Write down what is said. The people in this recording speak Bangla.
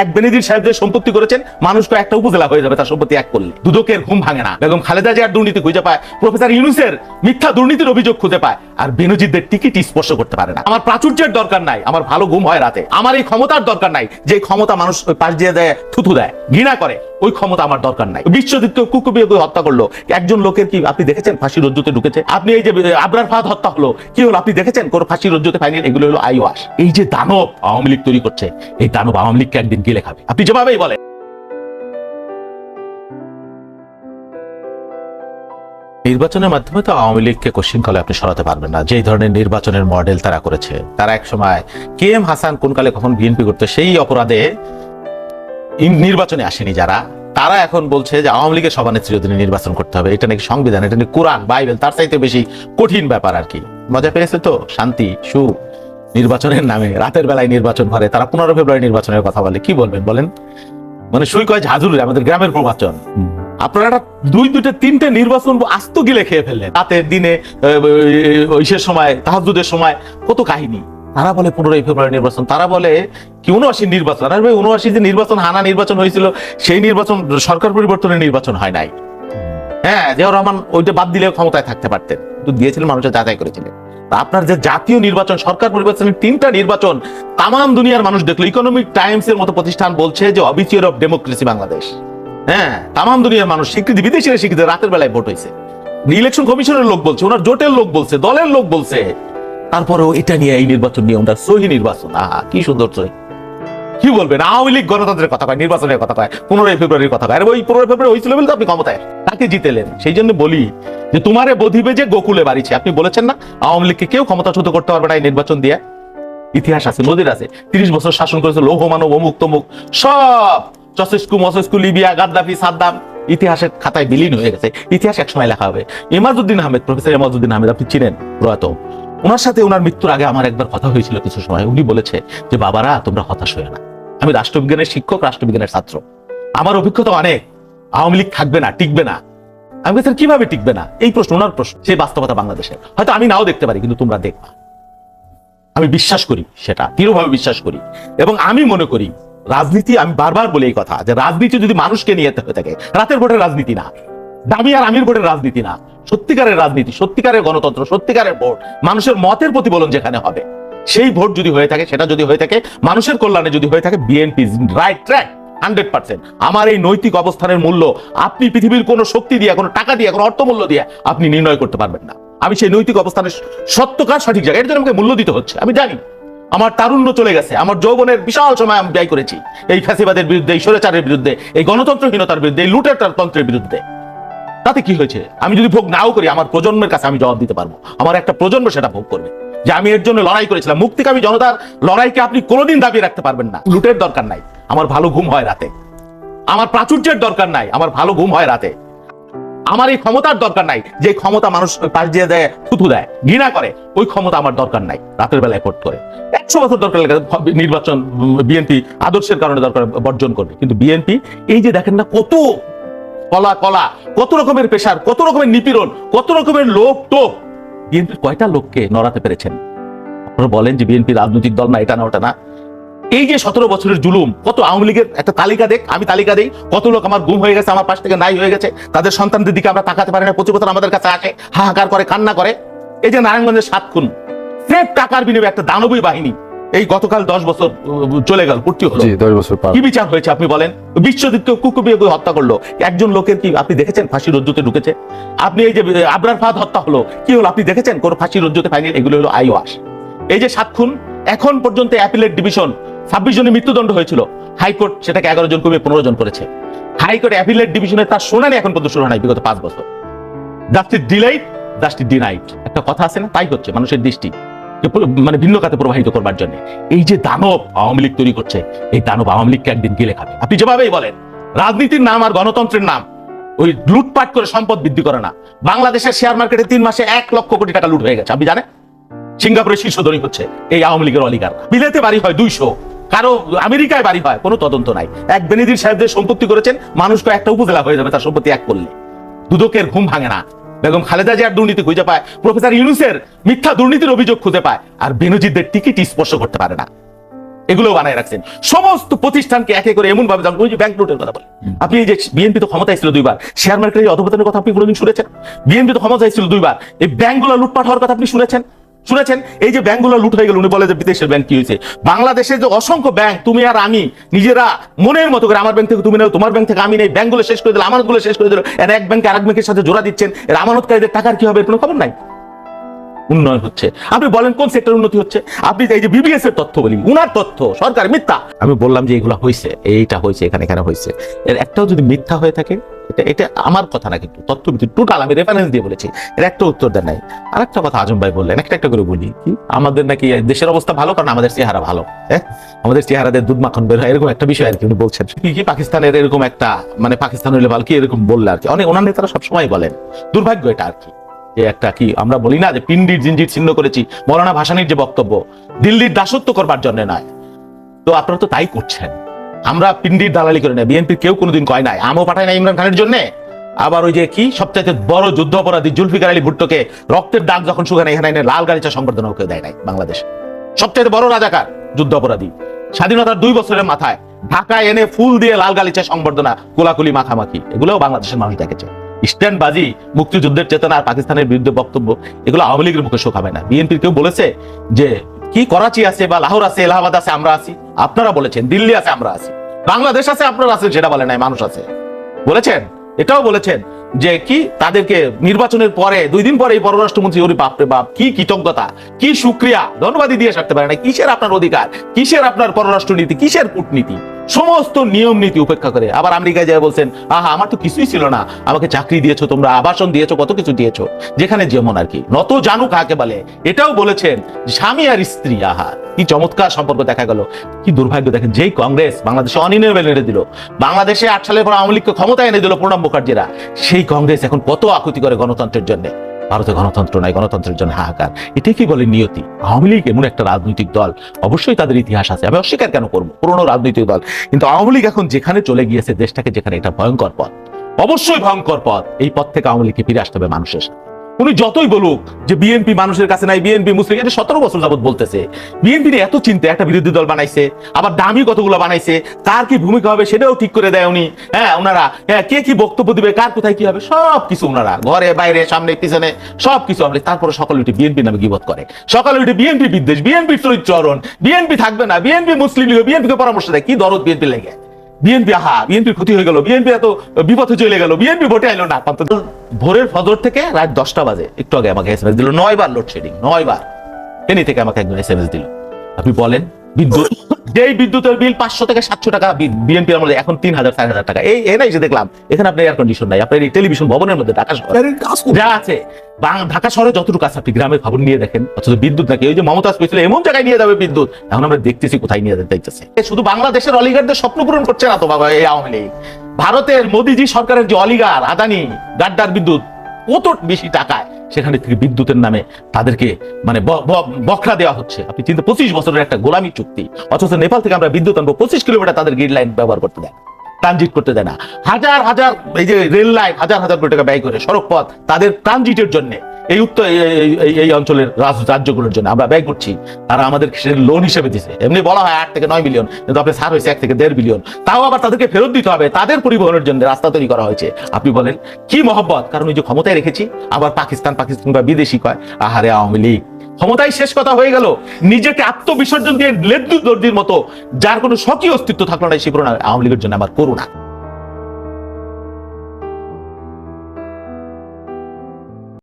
এক বেনিদির সাহেব যে সম্পত্তি করেছেন মানুষকে একটা উপজেলা হয়ে যাবে তার সম্পত্তি এক করলে। দুদকের ঘুম ভাঙে না। বেগম খালেদা জিয়ার দুর্নীতি খুঁজে পায়, প্রফেসর ইউনুসের মিথ্যা দুর্নীতির অভিযোগ খুঁজে পায়, আর বেনজিরদের টিকিট স্পর্শ করতে পারে না। আমার প্রাচুর্যের দরকার নাই, আমার ভালো ঘুম হয় রাতে। আমার এই ক্ষমতার দরকার নাই যে ক্ষমতা মানুষ পাশ দিয়ে দেয়, থুথু দেয়, ঘৃণা করে, ওই ক্ষমতা আমার দরকার নাই। বিশ্বজিৎ কুকুবিয়ে হত্যা করল। একজন লোকের কি আপনি দেখেছেন? ফাঁসি রজ্জুতে ঢুকেছে। আপনি এই যে আবরার ফাহাদ হত্যা হলো, কি হলো আপনি দেখেছেন? কোন ফাঁসি রজ্জুতে ফাইনি এগুলো হলো আইওয়াস। এই যে দানব আওয়ামী লীগ তৈরি করছে, এই দানব আওয়ামী লীগকে একদিন গিলে খাবে। আপনি যেভাবেই বলেন। নির্বাচনের মাধ্যমে তো আওয়ামী লীগকে কোশ্চিন কলে আপনি সরাতে পারবেন না। যেই ধরনের নির্বাচনের মডেল তারা করেছে। তারা এক সময় কে এম হাসান কোন কালে কখন বিএনপি করতে, সেই অপরাধে নির্বাচনে আসেনি যারা। তারা এখন বলছে যে আওয়ামী লীগের সভানেত্রী অধীনে নির্বাচন করতে হবে। এটা নাকি সংবিধান? এটা নাকি কোরআন, বাইবেল? তার চাইতে বেশি কঠিন ব্যাপার আর কি। মজা পেয়েছে তো? শান্তি, সুখ। নির্বাচনের নামে রাতের বেলায় নির্বাচন করে তারা পনেরো ফেব্রুয়ারি নির্বাচনের কথা বলে। কি বলবেন বলেন? মানে সুই কয় ঝাঁঝুর আমাদের গ্রামের প্রবাচন। আপনারা দুই দুইটা তিনটে নির্বাচন আস্ত গিলে খেয়ে ফেললেন। রাতের দিনে ঐশের সময় তাহাজুদের সময় কত কাহিনী। তারা বলে পনেরোই ফেব্রুয়ারি নির্বাচন। তারা বলে কি উনআশি নির্বাচন? আরে ভাই উনআশি যে নির্বাচন হানা নির্বাচন হয়েছিল সেই নির্বাচন সরকার পরিবর্তনের নির্বাচন হয় নাই। হ্যাঁ জিয়াউর রহমান ওইটা বাদ দিলে ক্ষমতায় থাকতে পারতেন। কিন্তু দিয়েছিলেন মানুষের যাচাই করেছিলেন। আপনার যে জাতীয় নির্বাচন, সরকার পরিবর্তনের তিনটা নির্বাচন তামাম দুনিয়ার মানুষ দেখল। ইকোনমিক টাইমস এর মতো প্রতিষ্ঠান বলছে যে অবিচিয়ার অফ ডেমোক্রেসি বাংলাদেশ হ্যাঁ তামাম দুনিয়ার মানুষ, স্বীকৃতি বিদেশিরা স্বীকৃতি, রাতের বেলায় ভোট হয়েছে। ইলেকশন কমিশনের লোক বলছে, ওনার জোটের লোক বলছে, দলের লোক বলছে। তারপরেও এটা নিয়ে এই নির্বাচন নিয়ে ওনার সহি নির্বাচন। আহা, কি সুন্দর সহি। কি বলবেন? আওয়ামী লীগ গণতন্ত্রের কথা কয়, নির্বাচনের কথা কয়, পনেরোই ফেব্রুয়ারির কথা কয়। আরে ওই পনেরোই ফেব্রুয়ারি হয়েছিল বলে তো আপনি ক্ষমতায়। তাকে জিতেলেন? সেই জন্য বলি যে তোমারে বধিবে যে গোকুলে বাড়িছে আপনি বলেছেন না, আওয়ামী লীগকে কেউ ক্ষমতাচ্যুত করতে পারবে না এই নির্বাচন দিয়ে? ইতিহাস আছে নদীর আছে। তিরিশ বছর শাসন করেছে লৌহ মানব অমুক তমুক, সব চসেস্কু, মসেস্কু, লিবিয়া, গাদ্দাফি, সাদ্দাম, ইতিহাসের খাতায় বিলীন হয়ে গেছে। ইতিহাস একসময় লেখা হবে। এমাজউদ্দিন আহমেদ, প্রফেসর এমাজউদ্দিন আহমেদ, আপনি চিনেন প্রয়াত ওনার সাথে ওনার মৃত্যুর আগে আমার একবার কথা হয়েছিল কিছু সময়। উনি বলেছে যে, বাবারা, তোমরা হতাশ হয়ে না। আমি রাষ্ট্রবিজ্ঞানের শিক্ষক রাষ্ট্রবিজ্ঞানের ছাত্র। আমার অভিজ্ঞতা অনেক। আওয়ামী লীগ থাকবে না টিকবে না। আমি বলছি, কীভাবে টিকবে না? এই প্রশ্ন ওনার প্রশ্ন সেই বাস্তবতা বাংলাদেশের। হয়তো আমি নাও দেখতে পারি কিন্তু তোমরা দেখবা। আমি বিশ্বাস করি সেটা দৃঢ়ভাবে বিশ্বাস করি। এবং আমি মনে করি রাজনীতি আমি বারবার বলি এই কথা যে রাজনীতি যদি মানুষকে নিয়ে হয়ে থাকে রাতের ভোটের রাজনীতি না। দামি আর আমির ভোটের রাজনীতি না। সত্যিকারের রাজনীতি সত্যিকারের গণতন্ত্র সত্যিকারের ভোট মানুষের মতের প্রতিফলন যেখানে হবে। সেই ভোট যদি হয়ে থাকে, সেটা যদি হয়ে থাকে, মানুষের কল্যাণে যদি হয়ে থাকে BNP right track hundred percent আমার এই নৈতিক অবস্থানের মূল্য, আপনি পৃথিবীর কোনো শক্তি দিয়ে, কোনো টাকা দিয়ে, কোনো অর্থমূল্য দিয়ে, আপনি নির্ণয় করতে পারবেন না। আমি সেই নৈতিক অবস্থানের সত্যকার সঠিক জায়গায়, এর জন্য আমাকে মূল্য দিতে হচ্ছে। আমি জানি, আমার তারুণ্য চলে গেছে, আমার যৌবনের বিশাল সময় আমি ব্যয় করেছি, এই ফ্যাসিবাদের বিরুদ্ধে, এই স্বৈরাচারের বিরুদ্ধে, এই গণতন্ত্রহীনতার বিরুদ্ধে, এই লুটের তন্ত্রের বিরুদ্ধে। তাতে কি হয়েছে? আমি যদি ভোগ নাও করি, আমার প্রজন্মের কাছে আমি জবাব দিতে পারব। আমার একটা প্রজন্ম সেটা ভোগ করবে। যে আমি এর জন্য লড়াই করেছিলাম। মুক্তিকামী জনতার লড়াইকে আপনি কোনোদিন দাবিয়ে রাখতে পারবেন না। লুটের দরকার নাই। আমার ভালো ঘুম হয় রাতে। আমার প্রাচুর্যের দরকার নাই। আমার ভালো ঘুম হয় রাতে। আমার এই ক্ষমতার দরকার নাই। যে ক্ষমতা মানুষ পাশ দিয়ে দেয় থুতু দেয়, ঘৃণা করে, ওই ক্ষমতা আমার দরকার নাই, রাতের বেলায় ভোট করে। একশো বছর দরকার লাগে নির্বাচন, বিএনপি আদর্শের কারণে দরকার বর্জন করবে। কিন্তু বিএনপি, এই যে দেখেন না কত কলা কলা, কত রকমের পেশার, কত রকমের নিপীড়ন, কত রকমের লোক টোপ বিএনপির কয়টা লোককে নড়াতে পেরেছেন? আপনারা বলেন যে বিএনপি রাজনৈতিক দল না, এটা না, ওটা না। এই যে সতেরো বছরের জুলুম, কত আওয়ামী লীগের একটা তালিকা দেখ, আমি তালিকা দেই, কত লোক আমার গুম হয়ে গেছে, আমার পাশ থেকে নাই হয়ে গেছে, তাদের সন্তানদের দিকে আমরা তাকাতে পারি না প্রতি বছর আমাদের কাছে আসে, হাহাকার করে, কান্না করে। এই যে নারায়ণগঞ্জের সাত খুন সেফ টাকার বিনিময়ে একটা দানবী বাহিনী এই গতকাল দশ বছর চলে গেল পূর্তি হলো। দশ বছর কি বিচার হয়েছে আপনি বলেন? বিশ্বজিৎ কুকুবিয়ে হত্যা করল। একজন লোকের কি আপনি দেখেছেন? ফাঁসি রজ্জুতে ঢুকেছে। আপনি এই যে আবরার ফাহাদ হত্যা হলো কি হলো আপনি দেখেছেন? কোন ফাঁসি রজ্জুতে পাইনি এগুলো হলো আইওয়াস। এই যে সাত খুন এখন পর্যন্ত অ্যাপিলেট ডিভিশন ছাব্বিশ জনের মৃত্যুদণ্ড হয়েছিল। হাইকোর্ট সেটাকে এগারো জন কমিয়ে পনেরো জন করেছে। হাইকোর্ট অ্যাপিলেট ডিভিশনে তার শুনানি এখন পর্যন্ত শুরু হয় নাই বিগত পাঁচ বছর। জাস্টিস ডিলাইট জাস্টিস ডিনাইট একটা কথা আছে না? তাই হচ্ছে মানুষের দৃষ্টি। মানে ভিন্ন খাতে প্রবাহিত করবার জন্য। এই যে দানব আওয়ামী লীগ তৈরি করছে, এই দানব আওয়ামী লীগকে একদিন গিলে খাবে। আপনি যেভাবেই বলেন, রাজনীতির নাম আর গণতন্ত্রের নাম, ওই লুটপাট করে সম্পদ বৃদ্ধি করে না। বাংলাদেশের শেয়ার মার্কেটে তিন মাসে এক লক্ষ কোটি টাকা লুট হয়ে গেছে। আপনি জানেন? সিঙ্গাপুরের শীর্ষ ধনী হচ্ছে এই আওয়ামী লীগের অলিগার বিলেতে বাড়ি হয় দুইশো। কারও আমেরিকায় বাড়ি হয়, কোনো তদন্ত নাই। এক বেনিদির সাহেব যে সম্পত্তি করেছেন মানুষকে একটা উপজেলা হয়ে যাবে, তার সম্পত্তি এক করলে। দুদকের ঘুম ভাঙে না। বেগম খালেদা জিয়ার দুর্নীতি খুঁজে পায় প্রফেসর ইউনুসের মিথ্যা দুর্নীতির অভিযোগ খুঁজে পায় আর বেনজিদের টিকিট স্পর্শ করতে পারে না। এগুলো বানায় রাখছেন। সমস্ত প্রতিষ্ঠানকে একে করে এমন ভাবে ওই যে ব্যাংক নোটের কথা বলে। আপনি এই যে বিএনপি তো ক্ষমতায় ছিল দুইবার শেয়ার মার্কেটের অধপতনের কথা আপনি কোনোদিন শুনেছেন? বিএনপি তো ক্ষমতায় ছিল দুইবার এই ব্যাংকগুলো লুটপাট হওয়ার কথা আপনি শুনেছেন? শুনেছেন? এই যে ব্যাংকগুলো লুট হয়ে গেল, উনি বলে যে বিদেশের ব্যাংক কি হয়েছে? বাংলাদেশের যে অসংখ্য ব্যাংক, তুমি আর আমি, নিজেরা মনের মতো করে আমার ব্যাংক থেকে তুমি নাও, তোমার ব্যাংক থেকে আমি নেই, ব্যাংকগুলো শেষ করে দিল আমানতগুলো শেষ করে দিল এর এক ব্যাংকে আরেক ব্যাংকের সাথে জোড়া দিচ্ছেন, এর আমানতকারীদের টাকার কি হবে কোনো খবর নাই? উন্নয়ন হচ্ছে। আপনি বলেন, কোন সেক্টর উন্নতি হচ্ছে? আপনি এই যে বিবিএস এর তথ্য বলি, উনার তথ্য, সরকার মিথ্যা। আমি বললাম যে এগুলো হয়েছে এইটা হয়েছে এখানে এখানে হয়েছে এর একটাও যদি মিথ্যা হয়ে থাকে এটা এটা আমার কথা না কিন্তু তথ্য টোটাল আমি রেফারেন্স দিয়ে বলেছি। এর একটা উত্তর দেন নাই। আর একটা কথা আজম ভাই বললেন, একটা একটা করে বলি কি, আমাদের নাকি দেশের অবস্থা ভালো কারণ আমাদের চেহারা ভালো হ্যাঁ? আমাদের চেহারাদের দুধ মাখন বের হয়, এরকম একটা বিষয় আর কি উনি বলছেন। কি পাকিস্তানের এরকম একটা মানে পাকিস্তান হইলে ভালো কি এরকম বললে আর কি? অনেক ওনার নেতারা সবসময় বলেন, দুর্ভাগ্য এটা আর কি, যে একটা কি আমরা বলি না যে পিন্ডির জিঞ্জির ছিন্ন করেছি, মৌলানা ভাসানির যে বক্তব্য, দিল্লির দাসত্ব করবার জন্য নয়। তো আপনারা তো তাই করছেন। আমরা পিন্ডির দালালি করে না বিএনপি কেউ কোনোদিন কয় নাই। আমও পাঠায় না ইমরান খানের জন্য। আবার ওই যে কি, সবচাইতে বড় যুদ্ধ অপরাধী জুলফিকার আলী ভুট্টোকে রক্তের দাগ যখন শুকানে এখানে এনে লাল গালিচা সংবর্ধনা ওকে দেয় নাই বাংলাদেশে। সবচাইতে বড় রাজাকার যুদ্ধ অপরাধী স্বাধীনতার দুই বছরের মাথায় ঢাকায় এনে ফুল দিয়ে লাল গালিচা সংবর্ধনা, কোলাকুলি, মাখামাখি, এগুলোও বাংলাদেশের মানুষ দেখেছে। স্ট্যান্ডবাজি, মুক্তিযুদ্ধের চেতনা আর পাকিস্তানের বিরুদ্ধে বক্তব্য, এগুলো আওয়ামী লীগের মুখে শোকাবে না। বিএনপির কেউ বলেছে যে কি করাচি আছে বা লাহোর আছে, এলাহাবাদ আছে, আমরা আছি। আপনারা বলেছেন, দিল্লি আছে, আমরা আছি। বাংলাদেশ আছে, আপনারা আছেন, সেটা বলে নাই, মানুষ আছে। বলেছেন? এটাও বলেছেন যে কি তাদেরকে নির্বাচনের পরে, দুই দিন পরে এই পররাষ্ট্রমন্ত্রী ওরে বাপরে বাপ, কি কৃতজ্ঞতা, কি সুক্রিয়া, ধন্যবাদই দিয়ে সারতে পারে না। কিসের আপনার অধিকার? কিসের আপনার পররাষ্ট্রনীতি? কিসের কূটনীতি? সমস্ত নিয়ম নীতি উপেক্ষা করে। আবার আমেরিকায় যায় বলছেন, আহা, আমার তো কিছুই ছিল না। আমাকে চাকরি দিয়েছ, তোমরা আবাসন দিয়েছ, কত কিছু দিয়েছ। যেখানে যেমন আর কি। নত জানু কাকে বলে। এটাও বলেছেন স্বামী আর স্ত্রী, আহা, কি চমৎকার সম্পর্ক দেখা গেল। কি দুর্ভাগ্য দেখেন, যেই কংগ্রেস বাংলাদেশে অনির্বাণ এনে দিল। বাংলাদেশে আট সালের পর আওয়ামী লীগকে ক্ষমতা এনে দিল প্রণব মুখার্জিরা সেই কংগ্রেস এখন কত আকুতি করে গণতন্ত্রের জন্য। ভারতে গণতন্ত্র নাই, গণতন্ত্রের জন্য হাহাকার। এটাই কি বলে নিয়তি। আওয়ামী লীগ এমন একটা রাজনৈতিক দল। অবশ্যই তাদের ইতিহাস আছে। আমি অস্বীকার কেন করব? পুরনো রাজনৈতিক দল। কিন্তু আওয়ামী লীগ এখন যেখানে চলে গিয়েছে দেশটাকে যেখানে এটা ভয়ঙ্কর পথ। অবশ্যই ভয়ঙ্কর পথ। এই পথ থেকে আওয়ামী লীগকে ফিরে আসতে হবে মানুষের সাথে। উনি যতই বলুক যে বিএনপি মানুষের কাছে নাই বিএনপি মুসলিম এটা সতেরো বছর যাবত বলতেছে বিএনপি এত চিন্তা একটা বিরোধী দল বানাইছে আবার দামি কতগুলো বানাইছে কার কি ভূমিকা হবে সেটাও ঠিক করে দেয় উনি হ্যাঁ ওনারা হ্যাঁ কে কি বক্তব্য দিবে কার কোথায় কি হবে সব কিছু ওনারা ঘরে বাইরে সামনে পিছনে সব কিছু হবে তারপরে সকালে উঠে বিএনপি নামে গিবত করে সকালে উঠে বিএনপি বিদ্বেষ বিএনপি চরিত্রহরণ বিএনপি থাকবে না বিএনপি মুসলিম লীগ বিএনপিকে পরামর্শ দেয় কি দরদ বিএনপি লেগে বিএনপি আহা বিএনপির ক্ষতি হয়ে গেল। বিএনপি এত বিপথে চলে গেল। বিএনপি ভোটে আইলো না। ভোরের ফজর থেকে রাত দশটা বাজে। একটু আগে আমাকে এস দিল। নয় বার লোডশেডিং নয় বার এনি থেকে আমাকে একজন এস দিল। আপনি বলেন। বিদ্যুৎ। যেই বিদ্যুতের বিল পাঁচশো থেকে সাতশো টাকা বিএনপি মধ্যে এখন তিন হাজার চার হাজার টাকা। এই এনাই যে দেখলাম এখানে আপনার এয়ার কন্ডিশন নাই আপনার এই টেলিভিশন ভবনের মধ্যে ঢাকা শহরে। যা আছে। ঢাকা শহরে যতটুকু আছে আপনি গ্রামের খবর নিয়ে দেখেন। অথচ বিদ্যুৎ নাকি ওই যে মমতাজ পেয়েছিল এমন জায়গায় নিয়ে যাবে বিদ্যুৎ। এখন আমরা দেখতেছি কোথায় নিয়ে যেতে চাইতেছে শুধু বাংলাদেশের অলিগারদের স্বপ্ন পূরণ করছে না তো বাবা এই আওয়ামী লীগ। ভারতের মোদিজি সরকারের যে অলিগার আদানি গাড্ডার বিদ্যুৎ কত বেশি টাকায় সেখানে থেকে বিদ্যুতের নামে তাদেরকে মানে বকরা দেওয়া হচ্ছে। আপনি চিন্তা, পঁচিশ বছরের একটা গোলামি চুক্তি, অথচ নেপাল থেকে আমরা বিদ্যুৎ আনব, পঁচিশ কিলোমিটার তাদের গ্রিড লাইন ব্যবহার করতে দেয়। ট্রানজিট করতে দেয় না। হাজার হাজার, এই যে রেল লাইন হাজার হাজার কোটি টাকা ব্যয় করে সড়ক পথ তাদের ট্রানজিটের জন্য, এই উত্তর এই- অঞ্চলের রাজ- রাজ্যগুলোর জন্য আমরা ব্যয় করছি। তারা আমাদের লোন হিসেবে দিছে। এমনি বলা হয় আট থেকে নয় মিলিয়ন কিন্তু আপনি সার হয়েছে এক থেকে দেড় বিলিয়ন তাও আবার তাদেরকে ফেরত দিতে হবে। তাদের পরিবহনের জন্য রাস্তা তৈরি করা হয়েছে। আপনি বলেন, কি মহব্বত? কারণ ওই যে ক্ষমতায় রেখেছি, আবার পাকিস্তান পাকিস্তান বা বিদেশি কয়, আহারে আওয়ামী লীগ। ক্ষমতায় শেষ কথা হয়ে গেল। নিজেকে আত্মবিসর্জন দিয়ে লেদ্দু দর্দির মতো, যার কোনো স্বকীয় অস্তিত্ব থাকল না সেই পুরোনা আওয়ামী লীগের জন্য আমার করুণা।